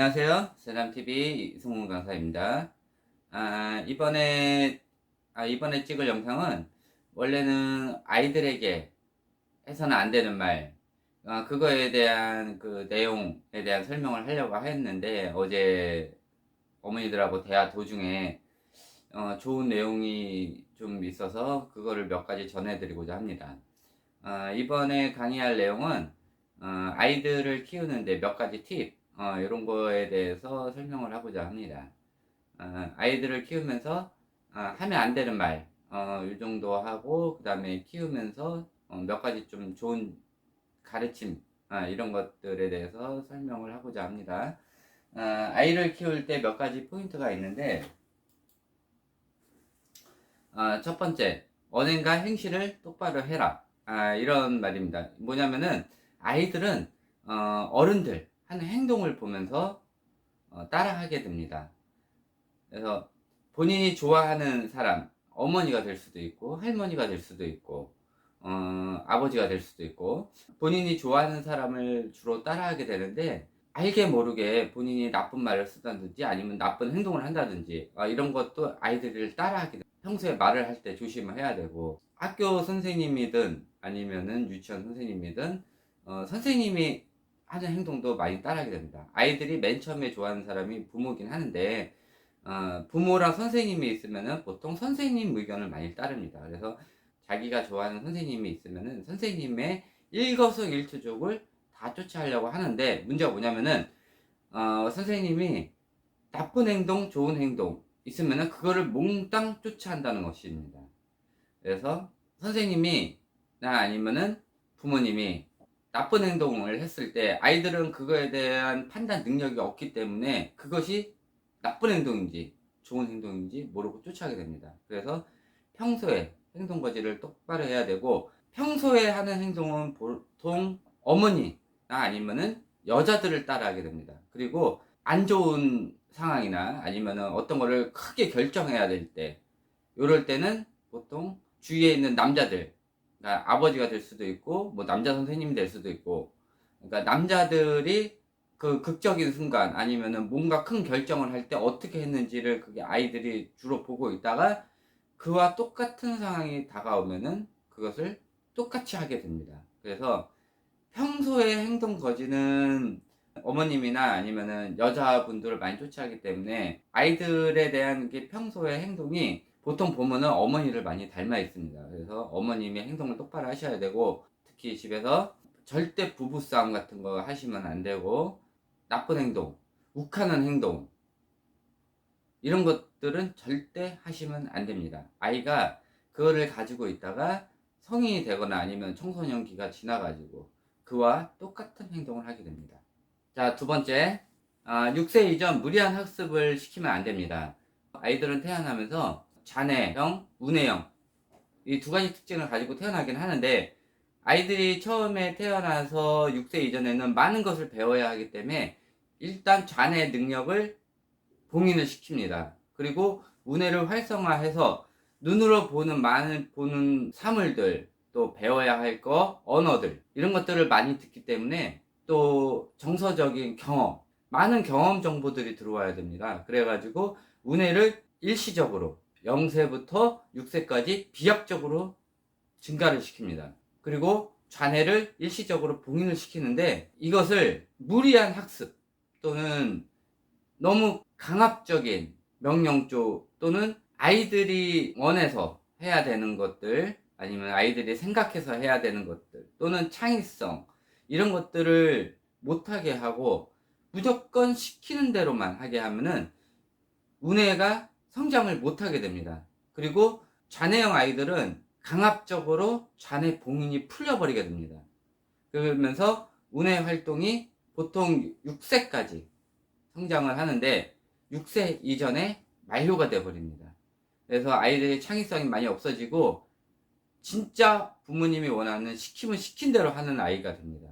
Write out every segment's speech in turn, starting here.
안녕하세요. 세담TV 이승훈 강사입니다. 아, 이번에, 아, 이번에 찍을 영상은 원래는 아이들에게 해서는 안 되는 말, 아, 그거에 대한 그 내용에 대한 설명을 하려고 했는데 어제 어머니들하고 대화 도중에 어, 좋은 내용이 좀 있어서 그거를 몇 가지 전해드리고자 합니다. 아, 이번에 강의할 내용은 어, 아이들을 키우는데 몇 가지 팁, 어, 이런 거에 대해서 설명을 하고자 합니다. 어, 아이들을 키우면서 어, 하면 안 되는 말, 어, 이 정도 하고 그 다음에 키우면서 어, 몇 가지 좀 좋은 가르침 아, 이런 것들에 대해서 설명을 하고자 합니다. 어, 아이를 키울 때 몇 가지 포인트가 있는데 아, 첫 번째 언행과 행실을 똑바로 해라 아, 이런 말입니다. 뭐냐면은 아이들은 어, 어른들 하는 행동을 보면서 어, 따라하게 됩니다. 그래서 본인이 좋아하는 사람 어머니가 될 수도 있고 할머니가 될 수도 있고 어, 아버지가 될 수도 있고 본인이 좋아하는 사람을 주로 따라하게 되는데 알게 모르게 본인이 나쁜 말을 쓰다든지 아니면 나쁜 행동을 한다든지 아, 이런 것도 아이들을 따라하게 돼. 평소에 말을 할 때 조심을 해야 되고 학교 선생님이든 아니면은 유치원 선생님이든 어, 선생님이 하는 행동도 많이 따라하게 됩니다. 아이들이 맨 처음에 좋아하는 사람이 부모긴 하는데 어, 부모랑 선생님이 있으면은 보통 선생님 의견을 많이 따릅니다. 그래서 자기가 좋아하는 선생님이 있으면은 선생님의 일거수일투족을 다 쫓아하려고 하는데 문제가 뭐냐면은 어, 선생님이 나쁜 행동, 좋은 행동 있으면은 그거를 몽땅 쫓아한다는 것입니다. 그래서 선생님이 나 아니면은 부모님이 나쁜 행동을 했을 때 아이들은 그거에 대한 판단 능력이 없기 때문에 그것이 나쁜 행동인지 좋은 행동인지 모르고 쫓아가게 됩니다. 그래서 평소에 행동 거지를 똑바로 해야 되고 평소에 하는 행동은 보통 어머니나 아니면은 여자들을 따라하게 됩니다. 그리고 안 좋은 상황이나 아니면은 어떤 거를 크게 결정해야 될 때, 이럴 때는 보통 주위에 있는 남자들, 그러니까 아버지가 될 수도 있고, 뭐 남자 선생님이 될 수도 있고, 그러니까 남자들이 그 극적인 순간 아니면은 뭔가 큰 결정을 할 때 어떻게 했는지를 그게 아이들이 주로 보고 있다가 그와 똑같은 상황이 다가오면은 그것을 똑같이 하게 됩니다. 그래서 평소에 행동 거지는 어머님이나 아니면은 여자분들을 많이 쫓아하기 때문에 아이들에 대한 게 평소의 행동이 보통 보면은 어머니를 많이 닮아 있습니다. 그래서 어머님이 행동을 똑바로 하셔야 되고 특히 집에서 절대 부부싸움 같은 거 하시면 안 되고 나쁜 행동, 욱하는 행동 이런 것들은 절대 하시면 안 됩니다. 아이가 그거를 가지고 있다가 성인이 되거나 아니면 청소년기가 지나가지고 그와 똑같은 행동을 하게 됩니다. 자, 두 번째. 아, 6세 이전 무리한 학습을 시키면 안 됩니다. 아이들은 태어나면서 잔해형, 운해형 이 두 가지 특징을 가지고 태어나긴 하는데 아이들이 처음에 태어나서 6세 이전에는 많은 것을 배워야 하기 때문에 일단 잔해 능력을 봉인을 시킵니다. 그리고 운해를 활성화해서 눈으로 보는 많은 보는 사물들 또 배워야 할 거 언어들 이런 것들을 많이 듣기 때문에 또 정서적인 경험 많은 경험 정보들이 들어와야 됩니다. 그래가지고 운해를 일시적으로 0세부터 6세까지 비약적으로 증가를 시킵니다. 그리고 좌뇌를 일시적으로 봉인을 시키는데 이것을 무리한 학습 또는 너무 강압적인 명령조 또는 아이들이 원해서 해야 되는 것들 아니면 아이들이 생각해서 해야 되는 것들 또는 창의성 이런 것들을 못하게 하고 무조건 시키는 대로만 하게 하면은 운해가 성장을 못하게 됩니다. 그리고 자네형 아이들은 강압적으로 자네 봉인이 풀려버리게 됩니다. 그러면서 운해 활동이 보통 6세까지 성장을 하는데 6세 이전에 만료가 되어버립니다. 그래서 아이들의 창의성이 많이 없어지고 진짜 부모님이 원하는 시키면 시킨 대로 하는 아이가 됩니다.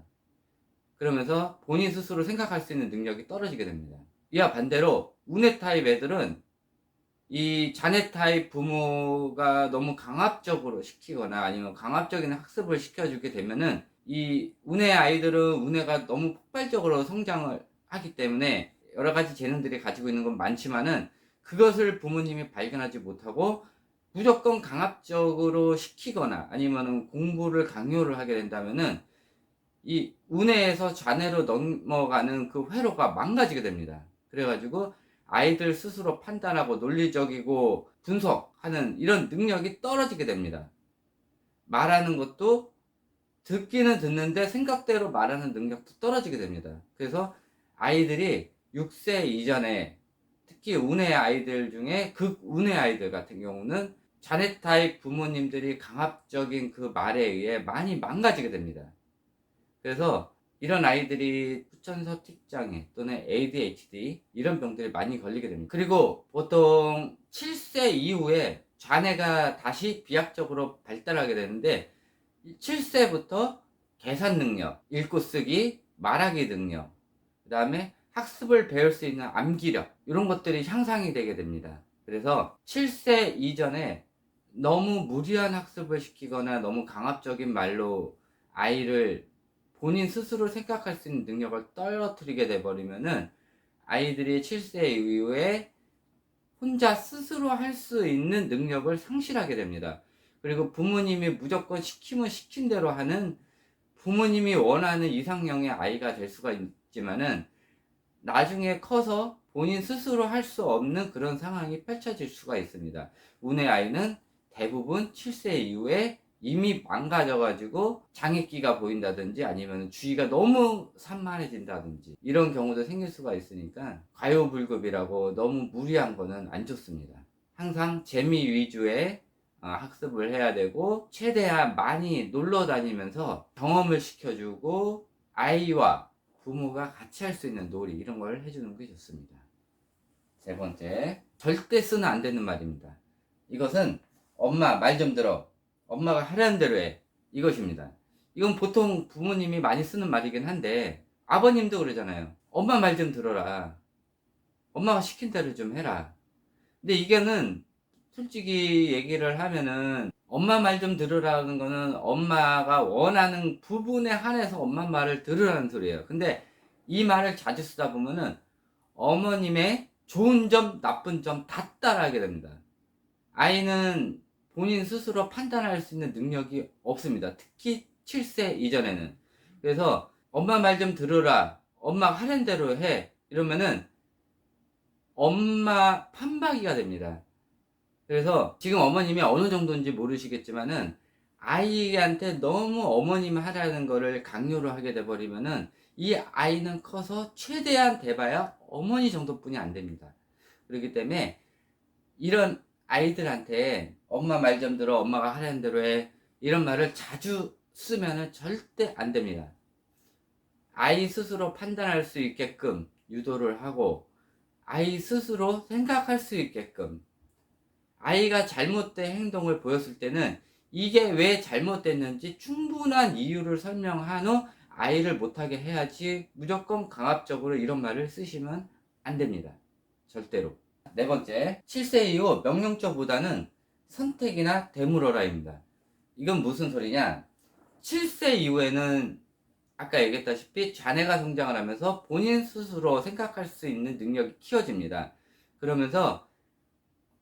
그러면서 본인 스스로 생각할 수 있는 능력이 떨어지게 됩니다. 이와 반대로 운해 타입 애들은 이 자네 타입 부모가 너무 강압적으로 시키거나 아니면 강압적인 학습을 시켜주게 되면은 이 운해 아이들은 운해가 너무 폭발적으로 성장을 하기 때문에 여러 가지 재능들이 가지고 있는 건 많지만은 그것을 부모님이 발견하지 못하고 무조건 강압적으로 시키거나 아니면은 공부를 강요를 하게 된다면은 이 운해에서 좌뇌로 넘어가는 그 회로가 망가지게 됩니다. 그래가지고 아이들 스스로 판단하고 논리적이고 분석하는 이런 능력이 떨어지게 됩니다. 말하는 것도 듣기는 듣는데 생각대로 말하는 능력도 떨어지게 됩니다. 그래서 아이들이 6세 이전에 특히 운해 아이들 중에 극운해 아이들 같은 경우는 자네 타입 부모님들이 강압적인 그 말에 의해 많이 망가지게 됩니다. 그래서 이런 아이들이 후천서 틱장애 또는 ADHD 이런 병들이 많이 걸리게 됩니다. 그리고 보통 7세 이후에 자네가 다시 비약적으로 발달하게 되는데 7세부터 계산 능력, 읽고 쓰기, 말하기 능력, 그 다음에 학습을 배울 수 있는 암기력 이런 것들이 향상이 되게 됩니다. 그래서 7세 이전에 너무 무리한 학습을 시키거나 너무 강압적인 말로 아이를 본인 스스로 생각할 수 있는 능력을 떨어뜨리게 돼버리면은 아이들이 7세 이후에 혼자 스스로 할 수 있는 능력을 상실하게 됩니다. 그리고 부모님이 무조건 시키면 시킨 대로 하는 부모님이 원하는 이상형의 아이가 될 수가 있지만은 나중에 커서 본인 스스로 할 수 없는 그런 상황이 펼쳐질 수가 있습니다. 운의 아이는 대부분 7세 이후에 이미 망가져가지고 장애기가 보인다든지 아니면 주의가 너무 산만해진다든지 이런 경우도 생길 수가 있으니까 과요불급이라고 너무 무리한 거는 안 좋습니다. 항상 재미 위주의 어, 학습을 해야 되고 최대한 많이 놀러 다니면서 경험을 시켜주고 아이와 부모가 같이 할 수 있는 놀이 이런 걸 해주는 게 좋습니다. 세 번째, 절대 쓰면 안 되는 말입니다. 이것은 엄마 말 좀 들어. 엄마가 하라는 대로 해. 이것입니다. 이건 보통 부모님이 많이 쓰는 말이긴 한데 아버님도 그러잖아요. 엄마 말 좀 들어라. 엄마가 시킨 대로 좀 해라. 근데 이게는 솔직히 얘기를 하면은 엄마 말 좀 들으라는 거는 엄마가 원하는 부분에 한해서 엄마 말을 들으라는 소리예요. 근데 이 말을 자주 쓰다 보면은 어머님의 좋은 점, 나쁜 점 다 따라하게 됩니다. 아이는 본인 스스로 판단할 수 있는 능력이 없습니다. 특히 7세 이전에는. 그래서 엄마 말 좀 들으라. 엄마 하는 대로 해. 이러면은 엄마 판박이가 됩니다. 그래서 지금 어머님이 어느 정도인지 모르시겠지만은 아이한테 너무 어머님 하라는 거를 강요를 하게 돼버리면은 이 아이는 커서 최대한 돼봐야 어머니 정도뿐이 안 됩니다. 그렇기 때문에 이런 아이들한테 엄마 말 좀 들어 엄마가 하라는 대로 해 이런 말을 자주 쓰면은 절대 안 됩니다. 아이 스스로 판단할 수 있게끔 유도를 하고 아이 스스로 생각할 수 있게끔 아이가 잘못된 행동을 보였을 때는 이게 왜 잘못됐는지 충분한 이유를 설명한 후 아이를 못하게 해야지 무조건 강압적으로 이런 말을 쓰시면 안 됩니다. 절대로. 네 번째, 7세 이후 명령조보다는 선택이나 되물어라입니다. 이건 무슨 소리냐? 7세 이후에는 아까 얘기했다시피 자네가 성장을 하면서 본인 스스로 생각할 수 있는 능력이 키워집니다. 그러면서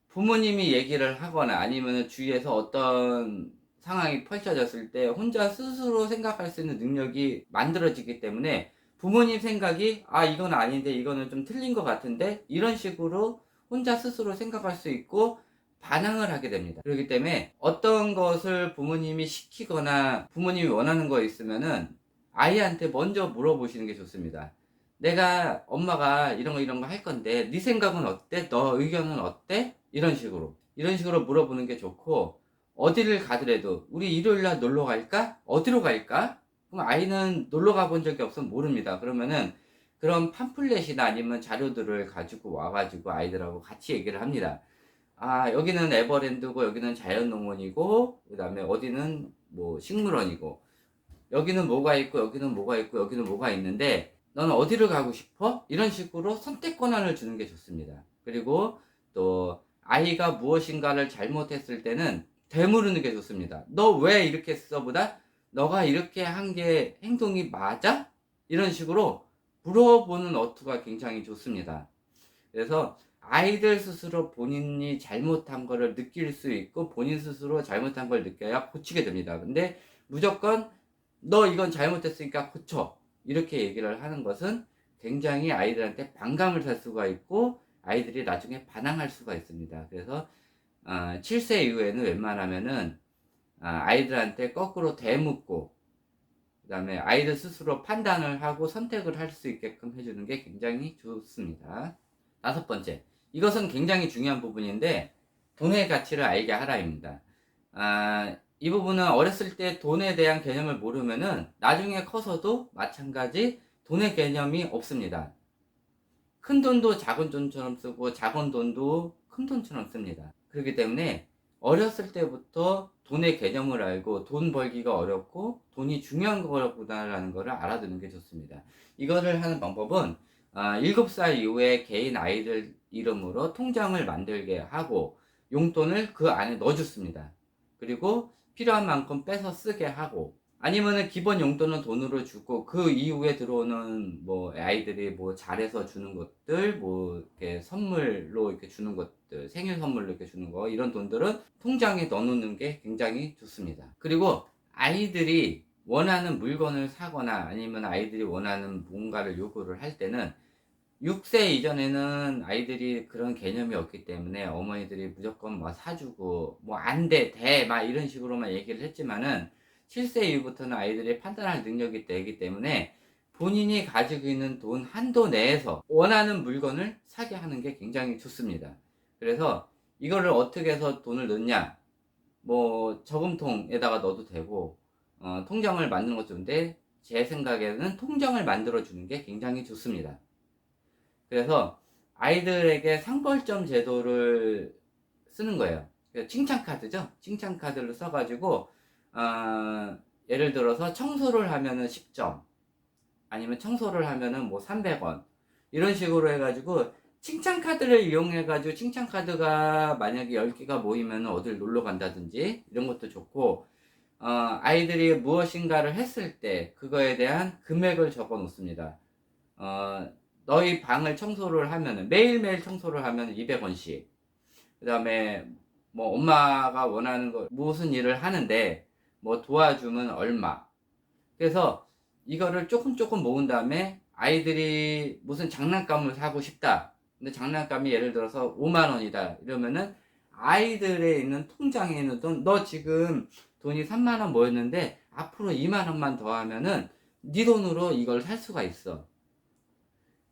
부모님이 얘기를 하거나 아니면 주위에서 어떤 상황이 펼쳐졌을 때 혼자 스스로 생각할 수 있는 능력이 만들어지기 때문에 부모님 생각이 아 이건 아닌데 이거는 좀 틀린 것 같은데 이런 식으로 혼자 스스로 생각할 수 있고 반항을 하게 됩니다. 그렇기 때문에 어떤 것을 부모님이 시키거나 부모님이 원하는 거 있으면은 아이한테 먼저 물어보시는 게 좋습니다. 내가 엄마가 이런 거 이런 거 할 건데 네 생각은 어때? 너 의견은 어때? 이런 식으로 이런 식으로 물어보는 게 좋고 어디를 가더라도 우리 일요일 날 놀러 갈까? 어디로 갈까? 그럼 아이는 놀러 가본 적이 없으면 모릅니다. 그러면은 그런 팜플렛이나 아니면 자료들을 가지고 와가지고 아이들하고 같이 얘기를 합니다. 아 여기는 에버랜드고 여기는 자연농원이고 그 다음에 어디는 뭐 식물원이고 여기는 뭐가 있고 여기는 뭐가 있고 여기는 뭐가 있는데 너는 어디를 가고 싶어? 이런 식으로 선택 권한을 주는 게 좋습니다. 그리고 또 아이가 무엇인가를 잘못했을 때는 되물으는 게 좋습니다. 너 왜 이렇게 써보다 너가 이렇게 한 게 행동이 맞아? 이런 식으로 물어보는 어투가 굉장히 좋습니다. 그래서 아이들 스스로 본인이 잘못한 거를 느낄 수 있고 본인 스스로 잘못한 걸 느껴야 고치게 됩니다. 근데 무조건 너 이건 잘못했으니까 고쳐 이렇게 얘기를 하는 것은 굉장히 아이들한테 반감을 살 수가 있고 아이들이 나중에 반항할 수가 있습니다. 그래서 어, 7세 이후에는 웬만하면은 아, 아이들한테 거꾸로 대묻고 그다음에 아이들 스스로 판단을 하고 선택을 할 수 있게끔 해주는 게 굉장히 좋습니다. 다섯 번째, 이것은 굉장히 중요한 부분인데 돈의 가치를 알게 하라입니다. 아, 이 부분은 어렸을 때 돈에 대한 개념을 모르면은 나중에 커서도 마찬가지 돈의 개념이 없습니다. 큰 돈도 작은 돈처럼 쓰고 작은 돈도 큰 돈처럼 씁니다. 그렇기 때문에 어렸을 때부터 돈의 개념을 알고 돈 벌기가 어렵고 돈이 중요한 거구나라는 것을 알아두는 게 좋습니다. 이거를 하는 방법은 아, 7살 이후에 개인 아이들 이름으로 통장을 만들게 하고 용돈을 그 안에 넣어줬습니다. 그리고 필요한 만큼 빼서 쓰게 하고 아니면은 기본 용돈은 돈으로 주고 그 이후에 들어오는 뭐 아이들이 뭐 잘해서 주는 것들 뭐 이렇게 선물로 이렇게 주는 것 들 생일 선물로 이렇게 주는 거 이런 돈들은 통장에 넣어놓는 게 굉장히 좋습니다. 그리고 아이들이 원하는 물건을 사거나 아니면 아이들이 원하는 뭔가를 요구를 할 때는 6세 이전에는 아이들이 그런 개념이 없기 때문에 어머니들이 무조건 뭐 사주고 뭐 안 돼, 돼, 막 이런 식으로만 얘기를 했지만은 7세 이후부터는 아이들이 판단할 능력이 되기 때문에 본인이 가지고 있는 돈 한도 내에서 원하는 물건을 사게 하는 게 굉장히 좋습니다. 그래서 이거를 어떻게 해서 돈을 넣냐? 뭐 저금통에다가 넣어도 되고 어, 통장을 만드는 것도 좋은데 제 생각에는 통장을 만들어 주는 게 굉장히 좋습니다. 그래서 아이들에게 상벌점 제도를 쓰는 거예요. 그래서 칭찬 카드죠. 칭찬 카드를 써가지고 어, 예를 들어서 청소를 하면은 10점 아니면 청소를 하면은 뭐 300원 이런 식으로 해가지고 칭찬 카드를 이용해 가지고 칭찬 카드가 만약에 10개가 모이면 어딜 놀러 간다든지 이런 것도 좋고 어, 아이들이 무엇인가를 했을 때 그거에 대한 금액을 적어 놓습니다. 어, 너희 방을 청소를 하면은 매일매일 청소를 하면 200원씩. 그 다음에 뭐 엄마가 원하는 거 무슨 일을 하는데 뭐 도와주면 얼마. 그래서 이거를 조금 조금 모은 다음에 아이들이 무슨 장난감을 사고 싶다 근데 장난감이 예를 들어서 5만 원이다 이러면은 아이들에 있는 통장에 있는 돈 너 지금 돈이 3만 원 모였는데 앞으로 2만 원만 더 하면은 네 돈으로 이걸 살 수가 있어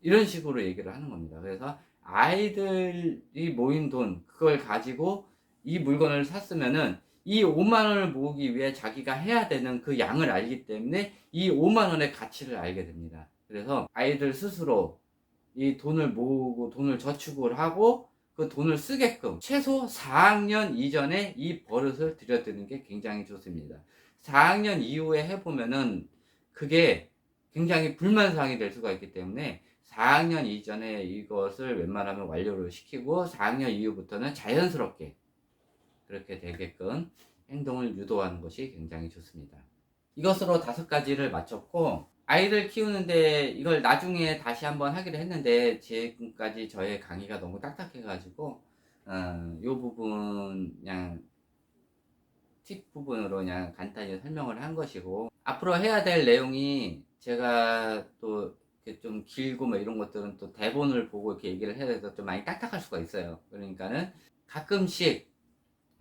이런 식으로 얘기를 하는 겁니다. 그래서 아이들이 모인 돈, 그걸 가지고 이 물건을 샀으면은 이 5만 원을 모으기 위해 자기가 해야 되는 그 양을 알기 때문에 이 5만 원의 가치를 알게 됩니다. 그래서 아이들 스스로 이 돈을 모으고 돈을 저축을 하고 그 돈을 쓰게끔 최소 4학년 이전에 이 버릇을 들여드는 게 굉장히 좋습니다. 4학년 이후에 해보면은 그게 굉장히 불만사항이 될 수가 있기 때문에 4학년 이전에 이것을 웬만하면 완료를 시키고 4학년 이후부터는 자연스럽게 그렇게 되게끔 행동을 유도하는 것이 굉장히 좋습니다. 이것으로 다섯 가지를 마쳤고 아이들 키우는데 이걸 나중에 다시 한번 하기로 했는데 지금까지 저의 강의가 너무 딱딱해가지고 어, 이 부분 그냥 팁 부분으로 그냥 간단히 설명을 한 것이고 앞으로 해야 될 내용이 제가 또 좀 길고 뭐 이런 것들은 또 대본을 보고 이렇게 얘기를 해야 돼서 좀 많이 딱딱할 수가 있어요. 그러니까는 가끔씩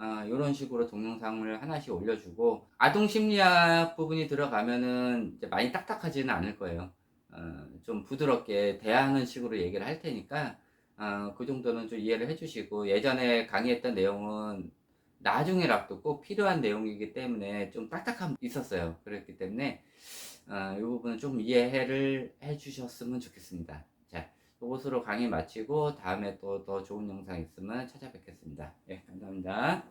어, 이런 식으로 동영상을 하나씩 올려주고 아동 심리학 부분이 들어가면은 많이 딱딱하지는 않을 거예요. 어, 좀 부드럽게 대하는 식으로 얘기를 할 테니까 어, 그 정도는 좀 이해를 해주시고 예전에 강의했던 내용은 나중에라도 꼭 필요한 내용이기 때문에 좀 딱딱함 있었어요. 그렇기 때문에 어, 이 부분은 좀 이해를 해주셨으면 좋겠습니다. 이것으로 강의 마치고 다음에 또 더 좋은 영상 있으면 찾아뵙겠습니다. 예, 감사합니다.